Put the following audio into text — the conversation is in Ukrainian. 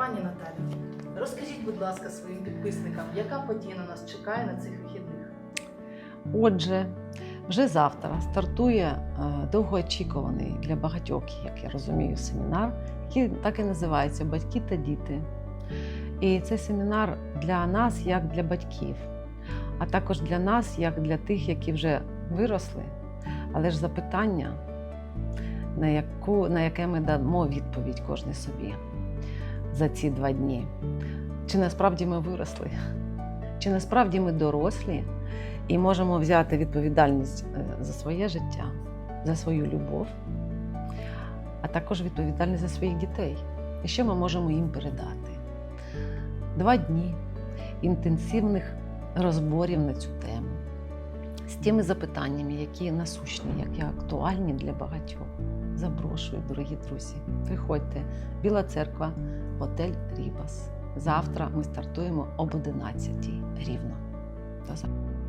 Пані Наталю, розкажіть, будь ласка, своїм підписникам, яка подія на нас чекає на цих вихідних? Отже, вже завтра стартує е, довгоочікуваний для багатьох, як я розумію, семінар, який так і називається Батьки та діти. І це семінар для нас, як для батьків, а також для нас, як для тих, які вже виросли, але ж запитання, на, яку, на яке ми дамо відповідь кожен собі за ці два дні. Чи насправді ми виросли? Чи насправді ми дорослі? і можемо взяти відповідальність е, за своє життя, за свою любов, а також відповідальність за своїх дітей. І що ми можемо їм передати? Два дні інтенсивних розборів на цю тему з тими запитаннями, які насущні, які актуальні для багатьох. Запрошую, дорогі друзі. Приходьте, Біла церква, готель Рібас. Завтра ми стартуємо об 11 рівно. До завтра.